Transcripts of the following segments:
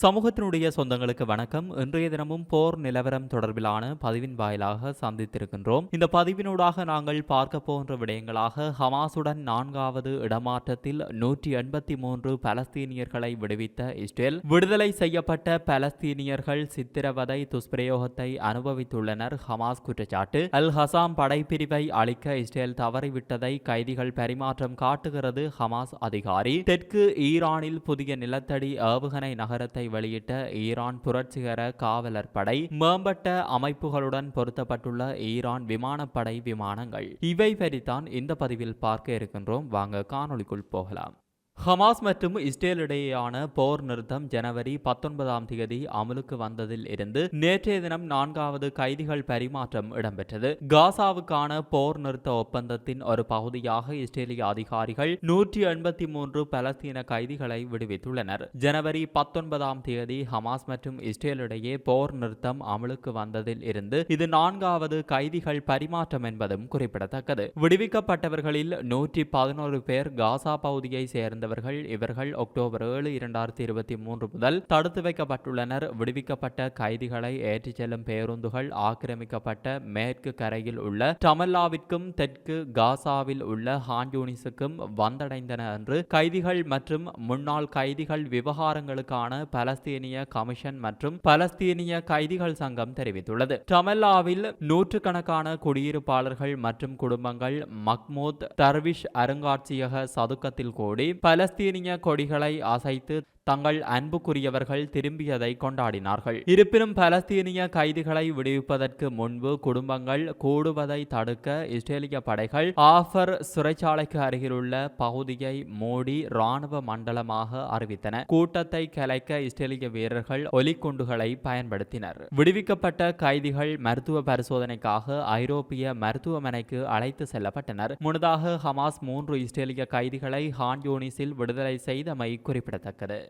சமூகத்தினுடைய சொந்தங்களுக்கு வணக்கம். இன்றைய தினமும் போர் நிலவரம் தொடர்பிலான பதிவின் வாயிலாக சந்தித்திருக்கின்றோம். இந்த பதிவினூடாக நாங்கள் பார்க்க போன்ற விடயங்களாக ஹமாசுடன் நான்காவது இடமாற்றத்தில் நூற்றி எண்பத்தி மூன்று பலஸ்தீனியர்களை விடுவித்த இஸ்ரேல். விடுதலை செய்யப்பட்ட பலஸ்தீனியர்கள் சித்திரவதை துஷ்பிரயோகத்தை அனுபவித்துள்ளனர் ஹமாஸ் குற்றச்சாட்டு. அல் ஹசாம் படைப்பிரிவை அளிக்க இஸ்ரேல் தவறிவிட்டதை கைதிகள் பரிமாற்றம் காட்டுகிறது ஹமாஸ் அதிகாரி. தெற்கு ஈரானில் புதிய நிலத்தடி ஏவுகணை நகரத்தை வெளியிட்ட ஈரான் புரட்சிகர காவலர் படை மேம்பட்ட அமைப்புகளுடன் பொருத்தப்பட்டுள்ள ஈரான் விமானப்படை விமானங்கள். இவை பற்றித்தான் இந்த பதிவில் பார்க்க இருக்கின்றோம். வாங்க காணொளிக்குள் போகலாம். ஹமாஸ் மற்றும் இஸ்ரேல் இடையேயான போர் நிறுத்தம் ஜனவரி பத்தொன்பதாம் தேதி அமலுக்கு வந்ததில் இருந்து நேற்றைய தினம் நான்காவது கைதிகள் பரிமாற்றம் இடம்பெற்றது. காசாவுக்கான போர் நிறுத்த ஒப்பந்தத்தின் ஒரு பகுதியாக இஸ்ரேலிய அதிகாரிகள் நூற்றி எண்பத்தி மூன்று பலஸ்தீன கைதிகளை விடுவித்துள்ளனர். ஜனவரி பத்தொன்பதாம் தேதி ஹமாஸ் மற்றும் இஸ்ரேல் இடையே போர் நிறுத்தம் அமலுக்கு வந்ததில் இருந்து இது நான்காவது கைதிகள் பரிமாற்றம் என்பதும் குறிப்பிடத்தக்கது. விடுவிக்கப்பட்டவர்களில் நூற்றி பதினோரு பேர் காசா பகுதியை சேர்ந்த சேர்ந்தவர்கள் இவர்கள் அக்டோபர் ஏழு இரண்டாயிரத்தி இருபத்தி மூன்று முதல் தடுத்து வைக்கப்பட்டுள்ளனர். விடுவிக்கப்பட்ட கைதிகளை ஏற்றிச் செல்லும் பேருந்துகள் ஆக்கிரமிக்கப்பட்ட மேற்கு கரையில் உள்ள டமல்லாவிற்கும் தெற்கு காசாவில் உள்ள ஹான்யூனிஸுக்கும் வந்தடைந்தன என்று கைதிகள் மற்றும் முன்னாள் கைதிகள் விவகாரங்களுக்கான பலஸ்தீனிய கமிஷன் மற்றும் பலஸ்தீனிய கைதிகள் சங்கம் தெரிவித்துள்ளது. டமல்லாவில் நூற்றுக்கணக்கான குடியிருப்பாளர்கள் மற்றும் குடும்பங்கள் மக்மூத் தர்விஷ் அருங்காட்சியக சதுக்கத்தில் கூடி பலஸ்தீனிய கொடிகளை அசைத்து தங்கள் அன்புக்குரியவர்கள் திரும்பியதை கொண்டாடினார்கள். இருப்பினும் பலஸ்தீனிய கைதிகளை விடுவிப்பதற்கு முன்பு குடும்பங்கள் கூடுவதை தடுக்க இஸ்ரேலிய படைகள் ஆஃபர் சிறைச்சாலைக்கு அருகிலுள்ள பகுதியை மூடி ராணுவ மண்டலமாக அறிவித்தன. கூட்டத்தை கலைக்க இஸ்ரேலிய வீரர்கள் ஒலிக்குண்டுகளை பயன்படுத்தினர். விடுவிக்கப்பட்ட கைதிகள் மருத்துவ பரிசோதனைக்காக ஐரோப்பிய மருத்துவமனைக்கு அழைத்து செல்லப்பட்டனர். முன்னதாக ஹமாஸ் மூன்று இஸ்ரேலிய கைதிகளை ஹான் யூனிஸில் விடுதலை செய்தமை குறிப்பிடத்தக்கது.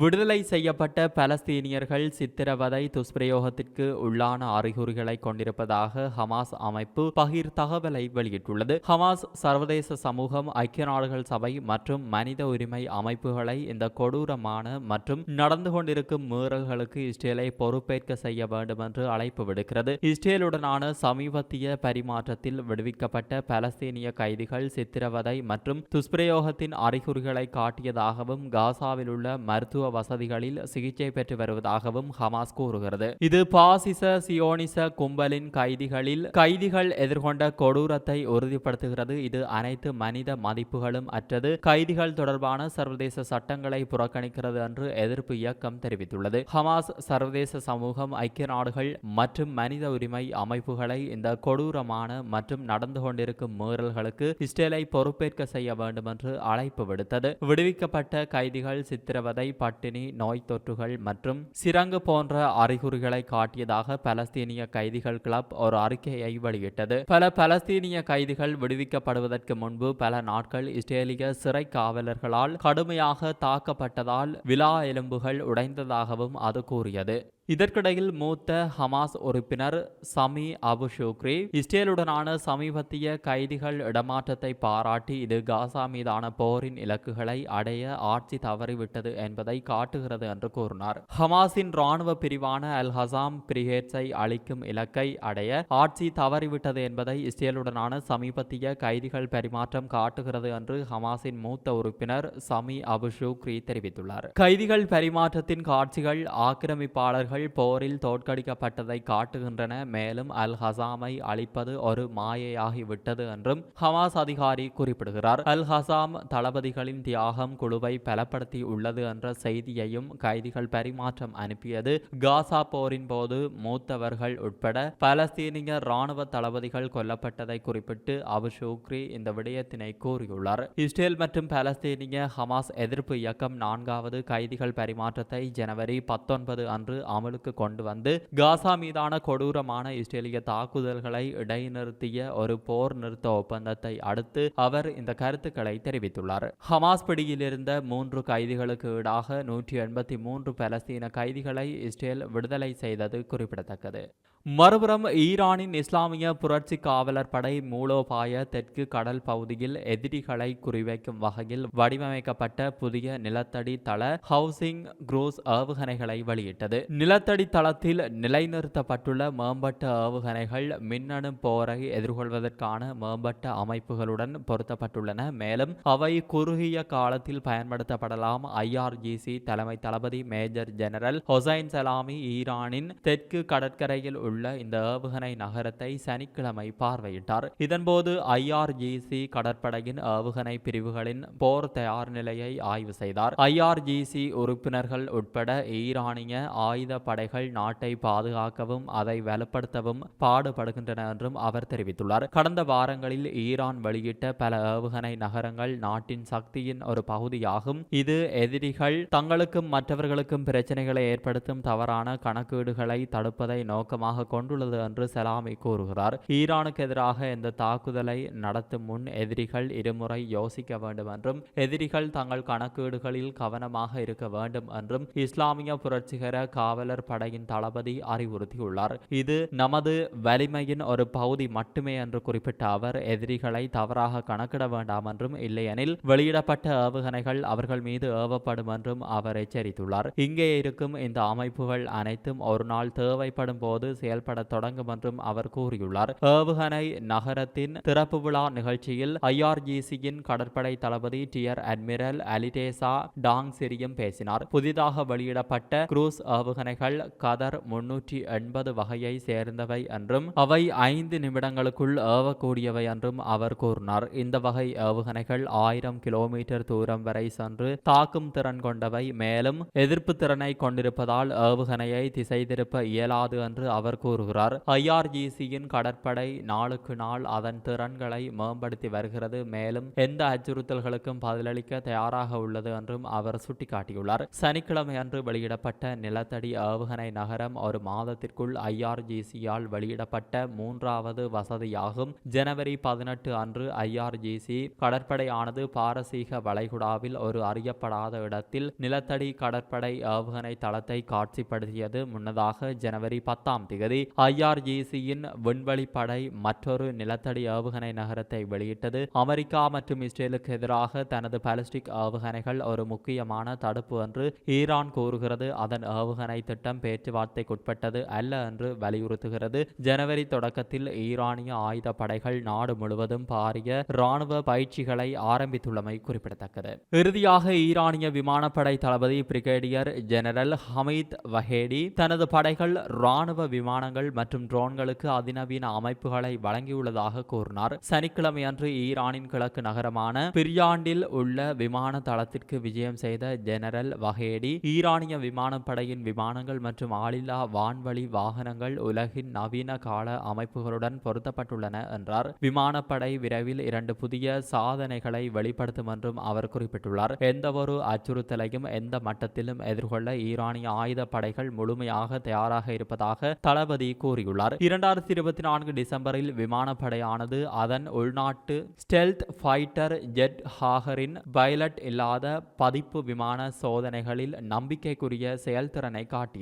விடுதலை செய்யப்பட்ட பலஸ்தீனியர்கள் சித்திரவதை துஷ்பிரயோகத்திற்கு உள்ளான அறிகுறிகளை கொண்டிருப்பதாக ஹமாஸ் அமைப்பு பகிர் தகவலை வெளியிட்டுள்ளது. ஹமாஸ் சர்வதேச சமூகம் ஐக்கிய நாடுகள் சபை மற்றும் மனித உரிமை அமைப்புகளை இந்த கொடூரமான மற்றும் நடந்து கொண்டிருக்கும் மீறல்களுக்கு இஸ்ரேலை பொறுப்பேற்க செய்ய வேண்டும் என்று அழைப்பு விடுக்கிறது. இஸ்ரேலுடனான சமீபத்திய பரிமாற்றத்தில் விடுவிக்கப்பட்ட பலஸ்தீனிய கைதிகள் சித்திரவதை மற்றும் துஷ்பிரயோகத்தின் அறிகுறிகளை காட்டியதாகவும் காசாவில் உள்ள மருத்துவ மருத்துவ வசதிகளில் சிகிச்சை பெற்று வருவதாகவும் ஹமாஸ் கூறுகிறது. இது பாசிச சியோனிச கும்பலின் கைதிகளில் கைதிகள் எதிர்கொண்ட கொடூரத்தை உறுதிப்படுத்துகிறது. இது அனைத்து மனித மதிப்புகளும் அற்றது. கைதிகள் தொடர்பான சர்வதேச சட்டங்களை புறக்கணிக்கிறது என்று எதிர்ப்பு இயக்கம் தெரிவித்துள்ளது. ஹமாஸ் சர்வதேச சமூகம் ஐக்கிய நாடுகள் மற்றும் மனித உரிமை அமைப்புகளை இந்த கொடூரமான மற்றும் நடந்து கொண்டிருக்கும் மீறல்களுக்கு இஸ்ரேலை பொறுப்பேற்க செய்ய வேண்டும் என்று அழைப்பு விடுத்தது. விடுவிக்கப்பட்ட கைதிகள் சித்திரவதை பட்டினி நோய் தொற்றுகள் மற்றும் சிரங்கு போன்ற அறிகுறிகளை காட்டியதாக பலஸ்தீனிய கைதிகள் கிளப் ஒரு அறிக்கையை வெளியிட்டது. பல பலஸ்தீனிய கைதிகள் விடுவிக்கப்படுவதற்கு முன்பு பல நாட்கள் இஸ்ரேலிய சிறை காவலர்களால் கடுமையாக தாக்கப்பட்டதால் விழா எலும்புகள் உடைந்ததாகவும் அது கூறியது. இதற்கிடையில் மூத்த ஹமாஸ் உறுப்பினர் சமி அபு ஷூக்ரி இஸ்ரேலுடனான சமீபத்திய கைதிகள் இடமாற்றத்தை பாராட்டி இது காசா மீதான போரின் இலக்குகளை அடைய ஆட்சி தவறிவிட்டது என்பதை காட்டுகிறது என்று கூறினார். ஹமாஸின் ராணுவ பிரிவான அல் ஹசாம் பிரிகேட்ஸை அளிக்கும் இலக்கை அடைய ஆட்சி தவறிவிட்டது என்பதை இஸ்ரேலுடனான சமீபத்திய கைதிகள் பரிமாற்றம் காட்டுகிறது என்று ஹமாஸின் மூத்த உறுப்பினர் சமி அபு ஷூக்ரி தெரிவித்துள்ளார். கைதிகள் பரிமாற்றத்தின் காட்சிகள் ஆக்கிரமிப்பாளர்கள் அவர்கள் போரில் தோற்கடிக்கப்பட்டதை காட்டுகின்றன. மேலும் அல் ஹசாமை அழிப்பது ஒரு மாயையாகிவிட்டது என்றும் ஹமாஸ் அதிகாரி குறிப்பிடுகிறார். அல் ஹசாம் தளபதிகளின் தியாகம் குழுவை பலப்படுத்தி உள்ளது என்ற செய்தியையும் கைதிகள் பரிமாற்றம் அனுப்பியது. காசா போரின் போது மூத்தவர்கள் உட்பட பலஸ்தீனிய ராணுவ தளபதிகள் கொல்லப்பட்டதை குறிப்பிட்டு அபு ஷூக்ரி இந்த விடயத்தினை கூறியுள்ளார். இஸ்ரேல் மற்றும் பலஸ்தீனிய ஹமாஸ் எதிர்ப்பு இயக்கம் நான்காவது கைதிகள் பரிமாற்றத்தை ஜனவரி பத்தொன்பது அன்று அமலுக்கு கொண்டு வந்து காசா மீதான கொடூரமான இஸ்ரேலிய தாக்குதல்களை இடைநிறுத்திய ஒரு போர் நிறுத்த ஒப்பந்தத்தை அடுத்து அவர் இந்த கருத்துக்களை தெரிவித்துள்ளார். ஹமாஸ் பிடியில் இருந்த மூன்று கைதிகளுக்கு ஈடாக நூற்றி எண்பத்தி மூன்று பலஸ்தீன கைதிகளை இஸ்ரேல் விடுதலை செய்தது குறிப்பிடத்தக்கது. மறுபுறம் ஈரானின் இஸ்லாமிய புரட்சி காவலர் படை மூலோபாய தெற்கு கடல் பகுதியில் எதிரிகளை குறிவைக்கும் வகையில் வடிவமைக்கப்பட்ட புதிய நிலத்தடி தள ஹவுசிங் குரூஸ் ஏவுகணைகளை வெளியிட்டது. நில நிலத்தடி தளத்தில் நிலைநிறுத்தப்பட்டுள்ள மேம்பட்ட ஏவுகணைகள் மின்னணு போரை எதிர்கொள்வதற்கான மேம்பட்ட அமைப்புகளுடன் பொருத்தப்பட்டுள்ளன. மேலும் அவை குறுகிய காலத்தில் பயன்படுத்தப்படலாம். ஐஆர்ஜிசி தலைமை தளபதி மேஜர் ஜெனரல் ஹொசைன் சலாமி ஈரானின் தெற்கு கடற்கரையில் உள்ள இந்த ஏவுகணை நகரத்தை சனிக்கிழமை பார்வையிட்டார். இதன்போது ஐஆர்ஜிசி கடற்படையின் ஏவுகணை பிரிவுகளின் போர் தயார் நிலையை ஆய்வு செய்தார். ஐஆர்ஜிசி உறுப்பினர்கள் உட்பட ஈரானிய ஆயுத படைகள் நாட்டை பாதுகாக்கவும் அதை வலுப்படுத்தவும் பாடுபடுகின்றன என்றும் அவர் தெரிவித்துள்ளார். கடந்த வாரங்களில் ஈரான் வெளியிட்ட பல ஏவுகணை நகரங்கள் நாட்டின் சக்தியின் ஒரு பகுதியாகும். இது எதிரிகள் தங்களுக்கும் மற்றவர்களுக்கும் பிரச்சனைகளை ஏற்படுத்தும் தவறான கணக்கீடுகளை தடுப்பதை நோக்கமாக கொண்டுள்ளது என்று சலாமி கூறுகிறார். ஈரானுக்கு எதிராக இந்த தாக்குதலை நடத்தும் முன் எதிரிகள் இருமுறை யோசிக்க வேண்டும் என்றும் எதிரிகள் தங்கள் கணக்கீடுகளில் கவனமாக இருக்க வேண்டும் என்றும் இஸ்லாமிய புரட்சிகர காவலர் படையின் தளபதி அறிவுறுத்தியுள்ளார். இது நமது வலிமையின் ஒரு பகுதி மட்டுமே என்று குறிப்பிட்ட அவர் எதிரிகளை தவறாக கணக்கிட வேண்டாம் என்றும் இல்லையெனில் வெளியிடப்பட்ட ஏவுகணைகள் அவர்கள் மீது ஏவப்படும் என்றும் அவர் எச்சரித்துள்ளார். இங்கே இருக்கும் இந்த அமைப்புகள் அனைத்தும் ஒரு நாள் தேவைப்படும் போது செயல்பட தொடங்கும் என்றும் அவர் கூறியுள்ளார். ஏவுகணை நகரத்தின் திறப்பு விழா நிகழ்ச்சியில் ஐஆர்ஜிசியின் கடற்படை தளபதி டியர் அட்மிரல் அலிடேசா டாங் சிரியும் பேசினார். புதிதாக வெளியிடப்பட்ட குரூஸ் ஏவுகணைகள் கதர் முன்னூற்றி எண்பது வகையை சேர்ந்தவை என்றும் அவை ஐந்து நிமிடங்களுக்குள் ஏவக்கூடியவை என்றும் அவர் கூறினார். இந்த வகை ஏவுகணைகள் ஆயிரம் கிலோமீட்டர் தூரம் வரை சென்று தாக்கும் திறன் கொண்டவை. மேலும் எதிர்ப்பு திறனை கொண்டிருப்பதால் ஏவுகணையை திசை திருப்ப இயலாது என்று அவர் கூறுகிறார். ஐஆர்ஜிசியின் கடற்படை நாளுக்கு நாள் அதன் திறன்களை மேம்படுத்தி வருகிறது. மேலும் எந்த அச்சுறுத்தல்களுக்கும் பதிலளிக்க தயாராக உள்ளது என்றும் அவர் சுட்டிக்காட்டியுள்ளார். சனிக்கிழமை அன்று வெளியிடப்பட்ட நிலத்தடி ஏவுகணை நகரம் ஒரு மாதத்திற்குள் ஐஆர்ஜிசியால் வெளியிடப்பட்ட மூன்றாவது வசதியாகும். ஜனவரி பதினெட்டு அன்று ஐஆர்ஜிசி கடற்படையானது பாரசீக வளைகுடாவில் ஒரு அறியப்படாத இடத்தில் நிலத்தடி கடற்படை ஏவுகணை தளத்தை காட்சிப்படுத்தியது முன்னதாக ஜனவரி பத்தாம் திகதி. ஐஆர்ஜிசியின் விண்வெளி படை மற்றொரு நிலத்தடி ஏவுகணை நகரத்தை வெளியிட்டது. அமெரிக்கா மற்றும் இஸ்ரேலுக்கு எதிராக தனது பாலிஸ்டிக் ஏவுகணைகள் ஒரு முக்கியமான தடுப்பு என்று ஈரான் கூறுகிறது. அதன் ஏவுகணை திட்டம் திட்டம் பேச்சுவார்த்தைக்குட்பட்டது அல்ல என்று வலியுறுத்துகிறது. ஜனவரி தொடக்கத்தில் ஈரானிய ஆயுத படைகள் நாடு முழுவதும் பாரிய ராணுவ பயிற்சிகளை ஆரம்பித்துள்ளமை குறிப்பிடத்தக்கது. இறுதியாக ஈரானிய விமானப்படை தளபதி பிரிகேடியர் ஜெனரல் ஹமீத் வஹேடி தனது படைகள் ராணுவ விமானங்கள் மற்றும் ட்ரோன்களுக்கு அதிநவீன அமைப்புகளை வழங்கியுள்ளதாக கூறினார். சனிக்கிழமையன்று ஈரானின் கிழக்கு நகரமான பிரியாண்டில் உள்ள விமான தளத்திற்கு விஜயம் செய்த ஜெனரல் வஹேடி ஈரானிய விமானப்படையின் விமானங்கள் மற்றும் ஆளில்லா வான்வழி வாகனங்கள் உலகின் நவீன கால அமைப்புகளுடன் பொருத்தப்பட்டுள்ளன என்றார். விமானப்படை விரைவில் இரண்டு புதிய சாதனைகளை வெளிப்படுத்தும் என்றும் அவர் குறிப்பிட்டுள்ளார். எந்தவொரு அச்சுறுத்தலையும் எந்த மட்டத்திலும் எதிர்கொள்ள ஈரானிய ஆயுத படைகள் முழுமையாக தயாராக இருப்பதாக தளபதி கூறியுள்ளார். இரண்டாயிரத்தி இருபத்தி நான்கு டிசம்பரில் விமானப்படையானது அதன் உள்நாட்டு ஸ்டெல்த் ஃபைட்டர் ஜெட் ஹாகரின் பைலட் இல்லாத பதிப்பு விமான சோதனைகளில் நம்பிக்கைக்குரிய செயல்திறனை காட்டியது.